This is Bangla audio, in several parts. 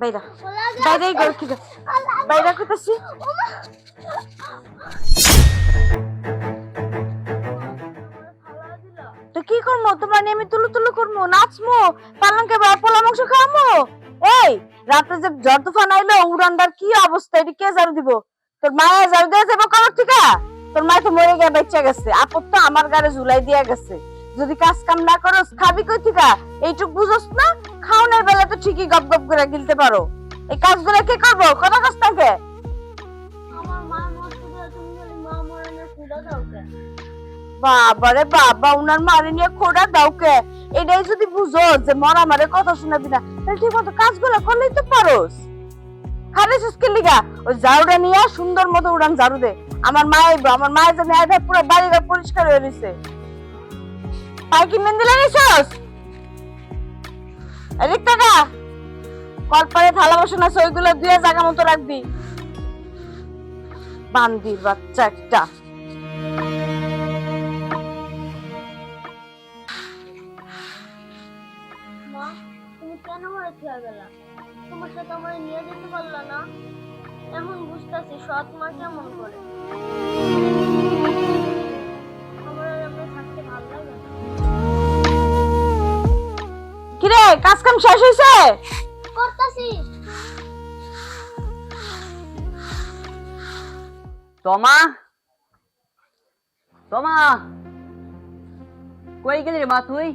বাইরা কি বাইরা তো কি করব তোমার নিয়ে আমি তুলু তুলু করব নাচমো পালঙ্কে বা পোলা মাংস খামো এই রাতে যে ঝড় তুফান আইলো উড়ানদার কি অবস্থা এটি কে ঝাড়ু দিব তোর মায়া ঝাড়ু দিয়ে যাব কবর থেকে তোর মায় তো মরে গিয়ে বেঁচে গেছে আপদ তো আমার গাড়ি ঝুলাই দিয়া গেছে যদি কাজ কাম না করস খাবি কই থিকা? এইটুক বুঝস না? খাওনের বেলা তো ঠিকই গপ গপ করে গিলতে পারো। এই কাজগুলো কে করব? কথা কাজ থাকে দাও কে? বাবারে বাবা উনার মারে নিয়ে খোড়া দাওকে এটাই যদি বুঝো যে মরা মারে কথা শোনাবি না তাহলে ঠিক মতো কাজগুলো করলেই তো পারোস। খালি সুস্কির লিগা? ওই ঝাড়ুটা নিয়ে সুন্দর মতো উড়ান ঝাড়ু দে। আমার মা আইবো আমার মায়ের জন্য আইবে পুরো বাড়িটা পরিষ্কার হয়ে রয়েছে পায়ে কি মেহেন্দি লাগাইছস এদিক টাকা কলপারে থালা বাসন আছে, ওইগুলো দুয়ে জায়গা মতো রাখবি। বান্দির বাচ্চা একটা। তোমার সাথে আমার নিয়ে যেতে পারলা না? এখন বুঝতেছি সৎ মা কেমন করে। কিরে কাজ কাম শেষ হয়েছে করতাছি। তোমা? তোমা? কই গেলি রে মা তুই?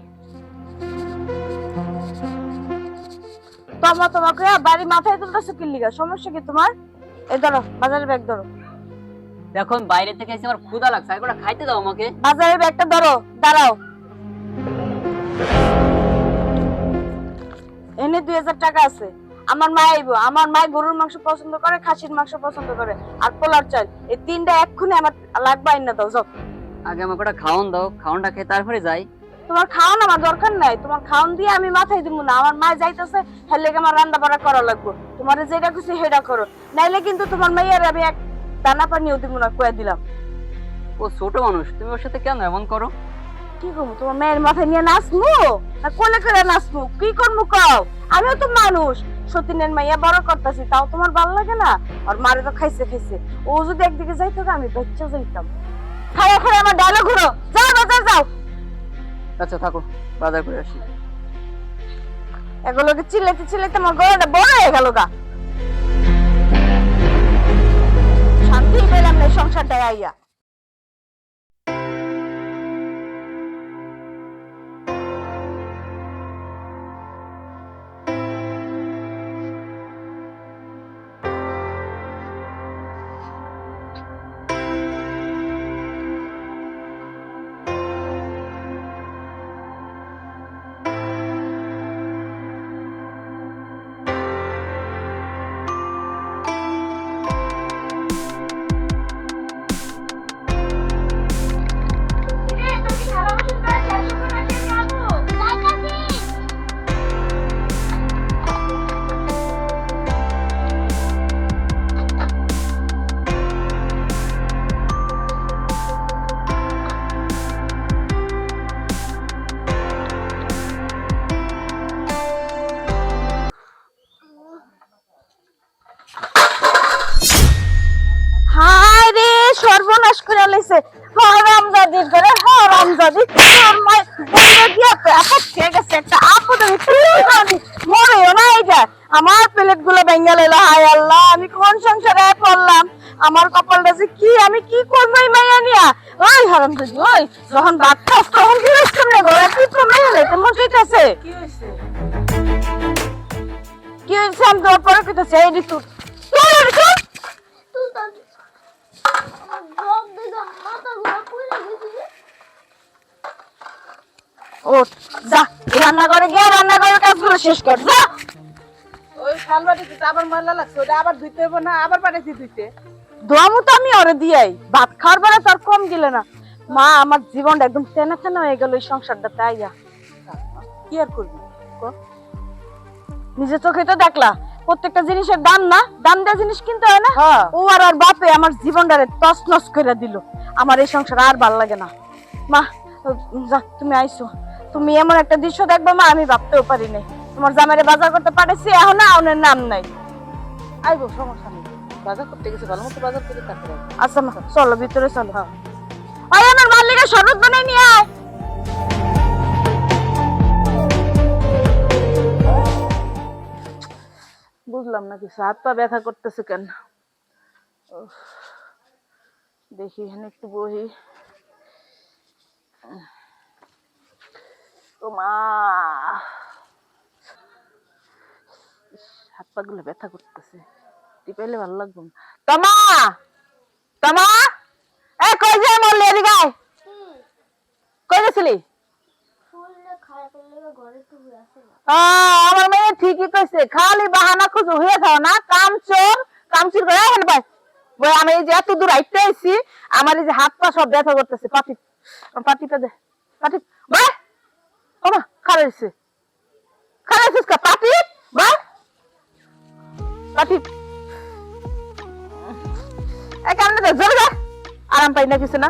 তোমা তোমাকে বাড়ি মাথায় তুলতেছো কি লিগা? সমস্যা কি তোমার? এই ধরো বাজারের ব্যাগ ধরো। এখন বাইরে থেকে এসে আমার ক্ষুধা লাগছে। একবার খাইতে দাও আমাকে। বাজারের ব্যাগটা ধরো দাঁড়াও। এনে দুই হাজার টাকা আছে। আমার মা আইবো। আমার মা গরুর মাংস পছন্দ করে খাসির মাংস পছন্দ করে আর পোলার চাল। এই তিনটা এক্ষুনি আমার লাগবে আইনা দাও যাও। আগে আমাকে ওটা খাওন দাও। খাওনটা খেয়ে তারপরে যাই। তোমার খাওয়ান আমার দরকার নাই। তোমার খাওয়ান দিয়ে আমি মাথায় দিব না। আমার মা যাইতেছে হের লেগে আমার রান্না বাড়া করা লাগবে। তোমার যেটা খুশি সেটা করো। নাইলে কিন্তু তোমার মাইয়ার আমি এক দানা পানিও দিব না কয়ে দিলাম। ও ছোট মানুষ। তুমি ওর সাথে কেন এমন করো? কি করব তোমার মেয়ের মাথায় নিয়ে নাচমু না কোলে করে নাচমু কি করব কও? আমিও তো মানুষ। সতীনের মাইয়া বড় করতেছি তাও তোমার ভালো লাগে না? আর মারে তো খাইছে খাইছে। ও যদি একদিকে যাইতো আমি বাচ্চা যাইতাম। খায়া খায়া আমার ডায়লগ ঘুরো যাও বাজার যাও আচ্ছা থাকো। বাজার করে আসি। এগুলোকে চিল্লাইতে চিল্লাইতে আমার গলাটা বড় হয়ে গেল গা। শান্তি পেলাম না এই সংসারটায় আইয়া। করে লাইছে করে হারামজাদি তোর মাই বলে দিয়া খেয়ে গেছে একটা আপদ তুই মরেও না এটা আমার প্লেটগুলো ভেঙে লাইলো হায় আল্লাহ আমি কোন সংসারে পড়লাম? আমার কপালটা যে কি আমি কি করব এই মাইয়া নিয়া? ওই হারাম জাদি ওই। যখন ভাত খাস তখন কি না কি তো মাইয়া লাইতে মন চাইতেছে। কি হয়েছে? আমি তোমার পরে ঋতু তোর। ঋতু আমার জব দেখে মাথা ঘুরে পড়ে গেছি রে। ও যা রান্নাঘরে গিয়ে রান্নাঘরের কাজগুলো শেষ কর যা। ওই শালবাড়িতে আবার ময়লা লাগছে? ওটা আবার ধুইতে হবে না? আবার পাঠাইছি ধুইতে? দোয়ামু তো আমি ওরে দিয়াই। ভাত খাওয়ার বেলা তোর কম গেলে না। মা আমার জীবনটা একদম তেনা তেনা হয়ে গেল এই সংসারটা তাইয়া কি আর করবি? নিজের চোখে তো দেখলা প্রত্যেকটা জিনিসের দাম না? দাম দেওয়া জিনিস কিনতে হয় না? হ্যাঁ। ও আর আর বাপে আমার জীবনটারে তস নস করে দিল। আমার এই সংসার আর ভালো লাগে না। মা যা তুমি আইসো। তুমি এমন একটা দৃশ্য দেখবা মা আমি ভাবতেও পারি নাই। তোমার জামাইরে বাজার করতে পাঠাইছি এখন আউনের নাম নাই। আইবো সমস্যা নেই। বাজার করতে গেছে ভালো মতো বাজার করে তারপরে আচ্ছা মা চলো ভিতরে চলো। আমার মালিকের শরবত বানাই নিয়ে আয়। বুঝলাম না কিছু হাত পা ব্যথা করতেছে কেন? দেখি এখানে একটু বহি। হাত পা গুলো ব্যথা করতেছে। টিপাইলে ভালো না। তমা! তমা! এ আমার খালি বাহানা খুঁজো হয়ে থাও না কাম চোর কাম চোর করে বই আমি এই যে এত দূর আইতে আইছি, আমার এই যে হাত পা সব ব্যথা করতেছে পাটি পাটিটা দে পাটি ভাই ওমা খারাইছে খারাইছিস কা? পাটি ভাই পাটি এই কামনে দে জোরে দে আরাম পাই না কিছু না। না।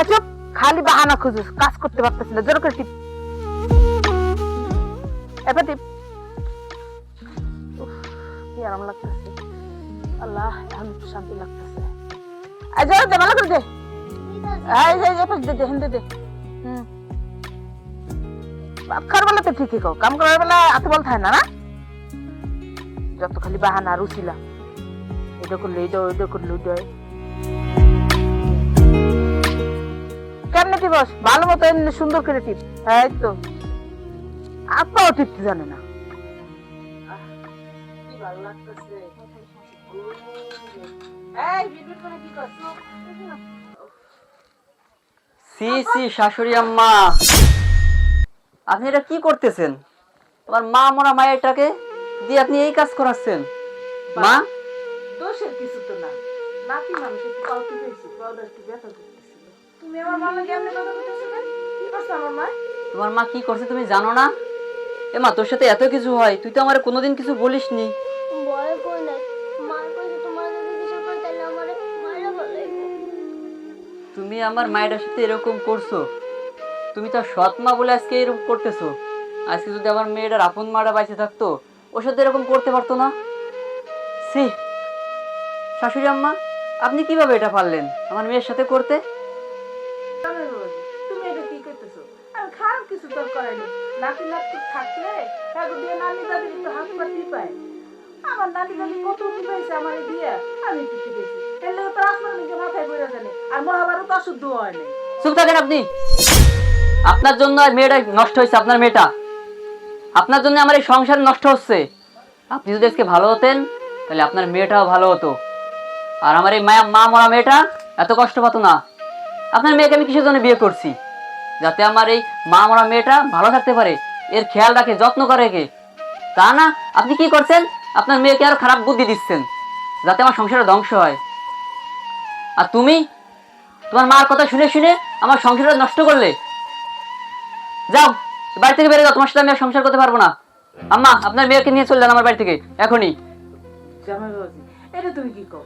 আচ্ছা খালি বাহানা খুঁজুস, কাজ করতে পারতেছিল জোর করে টিপ। এবার টিপ। কি আরাম লাগতেছে। আল্লাহ, এখন একটু শান্তি লাগতেছে। এই জোরে দে, ভালো করে দে। যে যে পাশ দে দে দে। হুম। ভাত খাওয়ার বেলা তো ঠিকই কও কাম করার বেলা এত বল থাকে না না? যত খালি বাহানা আর উচিলা এটা করলে এটা ওইটা করলে ওইটা কেমনে টিপস ভালো মতো এমনি সুন্দর করে টিপ এই তো। আপাও টিপতে জানে না। ভালো লাগতেছে এই বিড়বিড় করে কি করছ? সি সি শাশুড়ি আম্মা। আপনি এটা কি করতেছেন? আমার মা মরা মায়েরটাকে দিয়ে আপনি এই কাজ করাচ্ছেন। মা? দোষের কিছু তো না। নাতি মানুষ একটু পাও টিপেছি পাউডার একটু ব্যথা করতেছিল তুমি আমার মা লাগে এমনি কথা কি করছ আমার মা? তোমার মা কি করছে তুমি জানো না? এ মা তোর সাথে এত কিছু হয় তুই তো আমার কোনোদিন কিছু বলিসনি। তুমি আমার মায়ের সাথে এরকম করছ। তুমি তো সৎ মা বলে আজকে এরকম করতেছো। আজকে যদি আমার মেয়েটার আপন মাটা বাইসে থাকতো ওর সাথে এরকম করতে পারতো না? সি শাশুড়ি আম্মা, আপনি কীভাবে এটা পারলেন? আমার মেয়ের সাথে করতে? কিছু তো নাতি থাকলে দিয়ে নানি দাদি একটু হাত পা টিপায়। আমার নানি দাদি কত আমার আমি তো আসমান নিজে মাথায় জানে আর মহাভারত অশুদ্ধ হয় চুপ থাকেন আপনি। আপনার জন্য মেয়েটা নষ্ট হয়েছে, আপনার মেয়েটা। আপনার জন্য আমার এই সংসার নষ্ট হচ্ছে। আপনি যদি আজকে ভালো হতেন, তাহলে আপনার মেয়েটাও ভালো হতো। আর আমার এই মায়া মা মরা মেয়েটা এত কষ্ট পাতো না। আপনার মেয়েকে আমি কিসের জন্য বিয়ে করছি? যাতে আমার এই মা মরা মেয়েটা ভালো থাকতে পারে। এর খেয়াল রাখে, যত্ন করে কে তা না, আপনি কি করছেন? আপনার মেয়েকে আরও খারাপ বুদ্ধি দিচ্ছেন, যাতে আমার সংসারে ধ্বংস হয়। আর তুমি, তোমার মার কথা শুনে শুনে আমার সংসারটা নষ্ট করলে। যাও, বাড়ি থেকে বেরিয়ে যাও, তোমার সাথে আমি আর সংসার করতে পারব না। আম্মা, আপনার মেয়েকে নিয়ে চলে যান আমার বাড়ি থেকে, এখনই। এটা তুমি কি কও?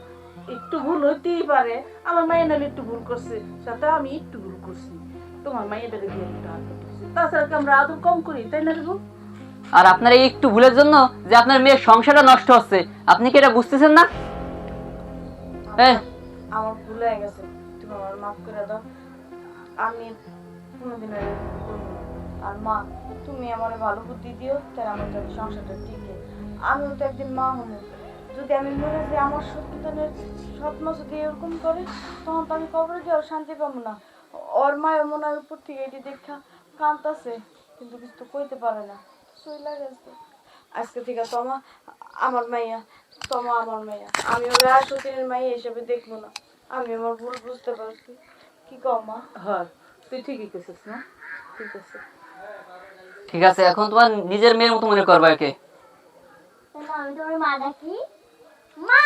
একটু ভুল হইতেই পারে। আমার মায়ের নালে একটু ভুল করছে, সাথে আমি একটু ভুল করছি। তোমার মায়ের একটু হাত তাছাড়া আমরা আদৌ কম করি, তাই না? আর আপনার এই একটু ভুলের জন্য যে আপনার মেয়ের সংসারটা নষ্ট হচ্ছে, আপনি কি এটা বুঝতেছেন না? হ্যাঁ আমার ভুল হয়ে গেছে। তুমি আমার মাফ করে দাও। আমি কোনোদিন আর মা, তুমি আমার ভালো বুদ্ধি দিও, তাই আমার কাছে সংসারটা টিকে। আমিও তো একদিন মা হব। যদি আমি মনে যে আমার সন্তানের মা যদি এরকম করে, তখন তো আমি কবরে আর শান্তি পাবো না। ওর মায়ের মনে হয় উপর থেকে এটি দেখা কাঁদতাছে কিন্তু কিছু তো কইতে পারে না। চইলা গেছে আজকে। থেকে তোমা আমার মাইয়া তোমা আমার মাইয়া। আমি ওরা সতীনের মাইয়া হিসেবে দেখব না। আমি আমার ভুল বুঝতে পারছি। কি কম মা? হ্যাঁ তুই ঠিকই কইছিস না? ঠিক আছে। ঠিক আছে এখন তোমার নিজের মেয়ের মতো মনে করবা একে। আমি তোমার মা ডাকি। মা!